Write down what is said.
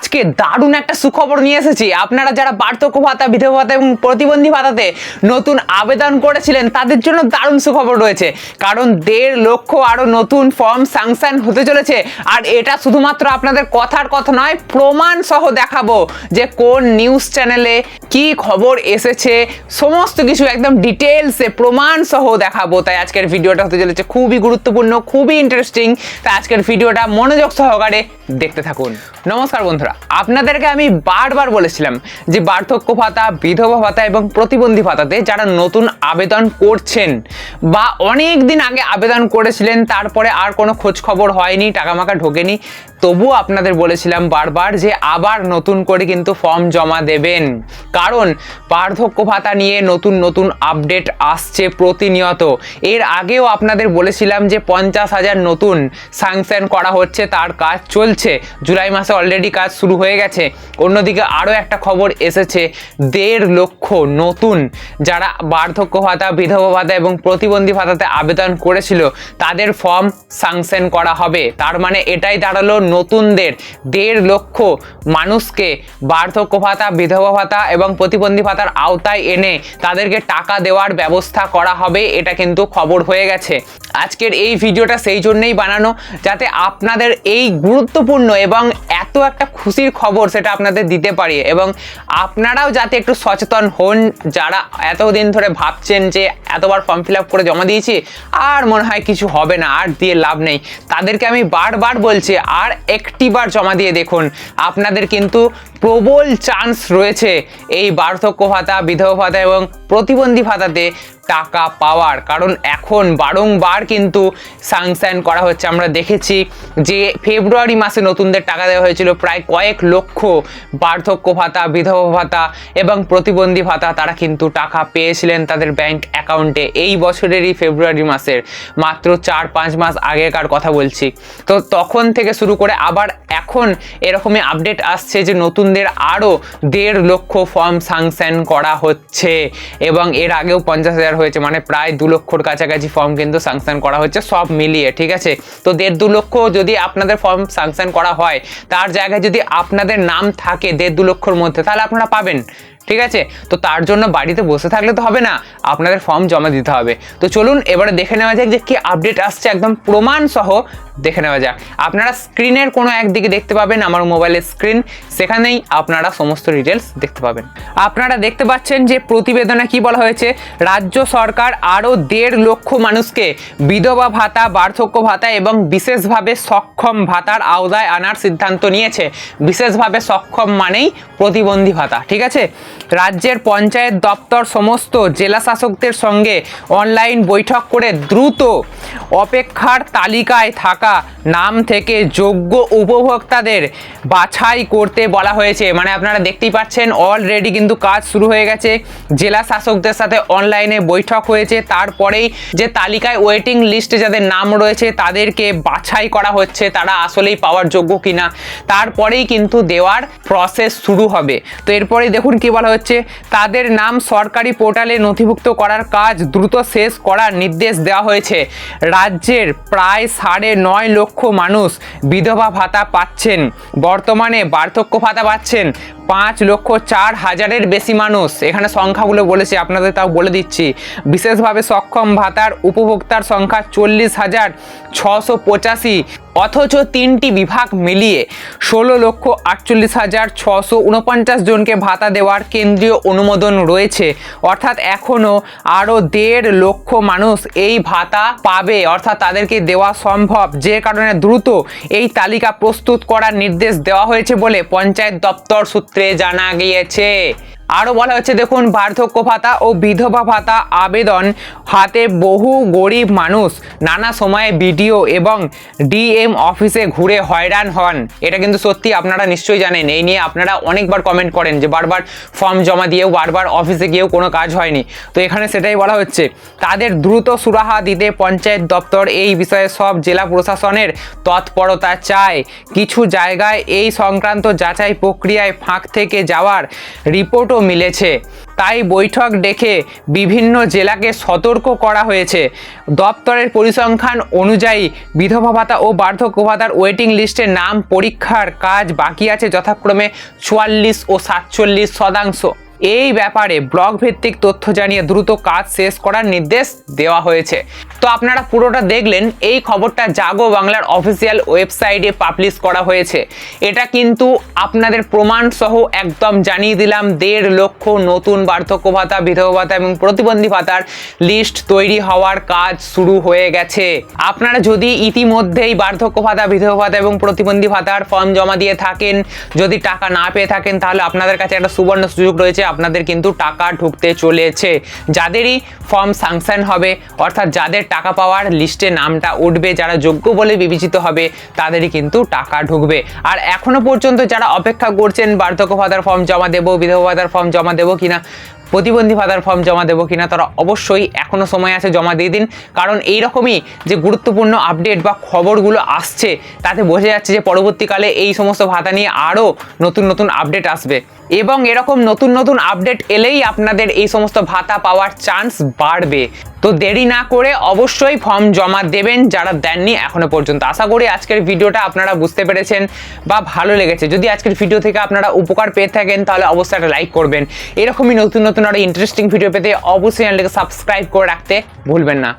আজকে দারুণ একটা সুখবর নিয়ে এসেছি। আপনারা যারা বার্ধক্য ভাতা, বিধবা ভাতা এবং প্রতিবন্ধী ভাতাতে নতুন আবেদন করেছিলেন, তাদের জন্য দারুণ সুখবর রয়েছে। কারণ দেড় লক্ষ আরও নতুন ফর্ম স্যাংশন হতে চলেছে। আর এটা শুধুমাত্র আপনাদের কথার কথা নয়, প্রমাণ সহ দেখাবো যে কোন নিউজ চ্যানেলে কি খবর এসেছে। সমস্ত কিছু একদম ডিটেলসে প্রমাণ সহ দেখাবো। তাই আজকের ভিডিওটা হতে চলেছে খুবই গুরুত্বপূর্ণ, খুবই ইন্টারেস্টিং তাই আজকের ভিডিওটা মনোযোগ সহকারে দেখতে থাকুন। নমস্কার বন্ধুরা। আপনাদেরকে আমি বারবার বলেছিলাম যে বার্ধক্য ভাতা, বিধবা ভাতা এবং প্রতিবন্ধী ভাতাতে যারা নতুন আবেদন করছেন বা অনেক দিন আগে আবেদন করেছিলেন, তারপরে আর কোনো খোঁজ খবর হয়নি টাকা মাকা ঢোকেনি, তবুও আপনাদের বলেছিলাম বারবার যে আবার নতুন করে কিন্তু ফর্ম জমা দেবেন। কারণ বার্ধক্য ভাতা নিয়ে নতুন নতুন আপডেট আসছে প্রতিনিয়ত। এর আগেও আপনাদের বলেছিলাম যে পঞ্চাশ হাজার নতুন স্যাংশন করা হচ্ছে, তার কাজ চলছে। জুলাই মাসে অলরেডি কাজ শুরু হয়ে গেছে। অন্যদিকে আরও একটা খবর এসেছে, দেড় লক্ষ নতুন যারা বার্ধক্য ভাতা, বিধবা ভাতা এবং প্রতিবন্ধী ভাতাতে আবেদন করেছিল, তাদের ফর্ম স্যাংশন করা হবে। তার মানে এটাই দাঁড়াল নতুনদের। দেড় লক্ষ মানুষকে বার্ধক্য ভাতা, বিধবা ভাতা এবং প্রতিবন্ধী ভাতার আওতায় এনে তাদেরকে টাকা দেওয়ার ব্যবস্থা করা হবে, এটা কিন্তু খবর হয়ে গেছে। আজকের এই ভিডিওটা সেই জন্যই বানানো, যাতে আপনাদের এই গুরুত্বপূর্ণ এবং এত একটা খুশির খবর সেটা আপনাদের দিতে পারি। এবং আপনারাও যাতে একটু সচেতন হন, যারা এতদিন ধরে ভাবছেন যে এতবার ফর্ম ফিল আপ করে জমা দিয়েছি, আর মনে হয় কিছু হবে না, আর দিয়ে লাভ নেই। তাদেরকে আমি বারবার বলছি, আর একটিবার জমা দিয়ে দেখুন, আপনাদের কিন্তু প্রবল চান্স রয়েছে এই বার্ধক্য ভাতা, বিধবা ভাতা এবং প্রতিবন্ধী ভাতাতে টাকা পাওয়ার। কারণ এখন বারংবার কিন্তু স্যাংশন করা হচ্ছে। আমরা দেখেছি যে ফেব্রুয়ারি মাসে নতুনদের টাকা দেওয়া হয়েছিল প্রায় কয়েক লক্ষ বার্ধক্য ভাতা, বিধবা ভাতা এবং প্রতিবন্ধী ভাতা তারা কিন্তু টাকা পেয়েছিলেন তাদের ব্যাংক অ্যাকাউন্টে এই বছরেরই ফেব্রুয়ারি মাসের। মাত্র চার পাঁচ মাস আগেকার কথা বলছি। তো তখন থেকে শুরু করে আবার এখন এরকমই আপডেট আসছে যে নতুনদের আরও দেড় লক্ষ ফর্ম স্যাংশন করা হচ্ছে এবং এর আগেও পঞ্চাশ হাজার হয়েছে মানে প্রায় দু লক্ষর কাছাকাছি ফর্ম কিন্তু স্যাংশন করা হচ্ছে সব মিলিয়ে, ঠিক আছে? তো দেড় দু লক্ষ যদি আপনাদের ফর্ম স্যাংশন করা হয়, তার জায়গায় যদি আপনাদের নাম থাকে দেড় দু লক্ষর মধ্যে, তাহলে আপনারা পাবেন। ঠিক আছে? তো তার জন্য বাড়িতে বসে থাকলে তো হবে না, আপনাদের ফর্ম জমা দিতে হবে। তো চলুন, এবারে দেখে নেওয়া যাক যে কি আপডেট আসছে, একদম প্রমাণ সহ দেখে নেওয়া যাক। আপনারা স্ক্রিনের কোনো একদিকে দেখতে পাবেন, আমার মোবাইলের স্ক্রিন সেখানেই আপনারা সমস্ত ডিটেলস দেখতে পাবেন। আপনারা দেখতে পাচ্ছেন যে প্রতিবেদনে কি বলা হয়েছে, রাজ্য সরকার আরও দেড় লক্ষ মানুষকে বিধবা ভাতা, বার্ধক্য ভাতা এবং বিশেষভাবে সক্ষম ভাতার আওতায় আনার সিদ্ধান্ত নিয়েছে। বিশেষভাবে সক্ষম মানেই প্রতিবন্ধী ভাতা, ঠিক আছে? রাজ্যের পঞ্চায়েত দপ্তর সমস্ত জেলা শাসকদের সঙ্গে অনলাইন বৈঠক করে দ্রুত অপেক্ষার তালিকায় থাকা নাম থেকে যোগ্য উপভোক্তাদের বাছাই করতে বলা হয়েছে। মানে আপনারা দেখতেই পাচ্ছেন অলরেডি কিন্তু কাজ শুরু হয়ে গেছে। জেলা শাসকদের সাথে অনলাইনে বৈঠক হয়েছে। তারপরেই যে তালিকায় ওয়েটিং লিস্টে যাদের নাম রয়েছে, তাদেরকে বাছাই করা হচ্ছে, তারা আসলেই পাওয়ার যোগ্য কিনা। তারপরেই কিন্তু দেওয়ার প্রসেস শুরু হবে। তো এরপরেই দেখুন কি বলা হচ্ছে, তাদের নাম সরকারি পোর্টালে নথিভুক্ত করার কাজ দ্রুত শেষ করার নির্দেশ দেওয়া হয়েছে। রাজ্যের প্রায় সাড়ে নয় লক্ষ মানুষ বিধবা ভাতা পাচ্ছেন। বর্তমানে বার্ধক্য ভাতা পাচ্ছেন। পাঁচ লক্ষ চার হাজারের বেশি মানুষ। এখানে সংখ্যাগুলো বলেছি, আপনাদের তাও বলে দিচ্ছি। বিশেষভাবে সক্ষম ভাতার উপভোক্তার সংখ্যা চল্লিশ হাজার ছশো পঁচাশি, অথচ তিনটি বিভাগ মিলিয়ে ষোলো লক্ষ আটচল্লিশ হাজার ছশো উনপঞ্চাশ জনকে ভাতা দেওয়ার কেন্দ্রীয় অনুমোদন রয়েছে। অর্থাৎ এখনও আরও দেড় লক্ষ মানুষ এই ভাতা পাবে, অর্থাৎ তাদেরকে দেওয়া সম্ভব। যে কারণে দ্রুত এই তালিকা প্রস্তুত করার নির্দেশ দেওয়া হয়েছে বলে পঞ্চায়েত দপ্তর সূত্রে জানা গিয়েছে আরও বলা হচ্ছে, দেখুন, বার্ধক্য ভাতা ও বিধবা ভাতা আবেদন হাতে বহু গরিব মানুষ নানা সময়ে বিডিও এবং ডিএম অফিসে ঘুরে হয়রান হন। এটা কিন্তু সত্যি, আপনারা নিশ্চয়ই জানেন। এই নিয়ে আপনারা অনেকবার কমেন্ট করেন যে, বারবার ফর্ম জমা দিয়েও, বারবার অফিসে গিয়েও কোনো কাজ হয়নি। তো এখানে সেটাই বলা হচ্ছে, তাদের দ্রুত সুরাহা দিতে পঞ্চায়েত দপ্তর এই বিষয়ে সব জেলা প্রশাসনের তৎপরতা চায়। কিছু জায়গায় এই সংক্রান্ত যাচাই প্রক্রিয়ায় ফাঁক থেকে যাওয়ার রিপোর্টও মিলেছে। তাই বৈঠক ডেকে বিভিন্ন জেলাকে সতর্ক করা হয়েছে। দপ্তরের পরিসংখ্যান অনুযায়ী বিধবা ভাতা ও বার্ধক্য ভাতার ওয়েটিং লিস্টে নাম, পরীক্ষার কাজ বাকি আছে যথাক্রমে চুয়াল্লিশ ও সাতচল্লিশ শতাংশ। এই ব্যাপারে ব্লক ভিত্তিক তথ্য জানিয়ে দ্রুত কাজ শেষ করার নির্দেশ দেওয়া হয়েছে। তো আপনারা পুরোটা দেখলেন, এই খবরটা জাগো বাংলার অফিসিয়াল ওয়েবসাইটে পাবলিশ করা হয়েছে। এটা কিন্তু আপনাদের প্রমাণ সহ একদম জানিয়ে দিলাম, দেড় লক্ষ নতুন বার্ধক্য ভাতা, বিধবা ভাতা এবং প্রতিবন্ধী ভাতার লিস্ট তৈরি হওয়ার কাজ শুরু হয়ে গেছে। আপনারা যদি ইতিমধ্যেই বার্ধক্য ভাতা, বিধবা ভাতা এবং প্রতিবন্ধী ভাতার ফর্ম জমা দিয়ে থাকেন, যদি টাকা না পেয়ে থাকেন, তাহলে আপনাদের কাছে একটা সুবর্ণ সুযোগ রয়েছে। আপনাদের কিন্তু টাকা ঢুকতে চলেছে। যাদেরই ফর্ম সাংশন হবে, অর্থাৎ যাদের টাকা পাওয়ার লিস্টে নামটা উঠবে, যারা যোগ্য বলে বিবেচিত হবে, তাদেরই কিন্তু টাকা ঢুকবে। আর এখনও পর্যন্ত যারা অপেক্ষা করছেন, বার্ধক্য ভাতার ফর্ম জমা দেবো, বিধবা ভাতার ফর্ম জমা দেবো কিনা প্রতিবন্ধী ভাতার ফর্ম জমা দেবো কিনা তারা অবশ্যই এখনও সময় আছে জমা দিয়ে দিন। কারণ এই রকমই যে গুরুত্বপূর্ণ আপডেট বা খবরগুলো আসছে, তাতে বোঝা যাচ্ছে যে পরবর্তীকালে এই সমস্ত ভাতা নিয়ে আরও নতুন নতুন আপডেট আসবে। এবং এরকম নতুন নতুন আপডেট এলেই আপনাদের এই সমস্ত ভাতা পাওয়ার চান্স বাড়বে। তো দেরি না করে অবশ্যই ফর্ম জমা দেবেন যারা দেননি এখনও পর্যন্ত। আশা করি আজকের ভিডিওটা আপনারা বুঝতে পেরেছেন বা ভালো লেগেছে। যদি আজকের ভিডিও থেকে আপনারা উপকার পেয়ে থাকেন, তাহলে অবশ্যই একটা লাইক করবেন। এরকমই নতুন নতুন নতুন আরও ইন্টারেস্টিং ভিডিও পেতে অবশ্যই চ্যানেলটিকে সাবস্ক্রাইব করে রাখতে ভুলবেন না।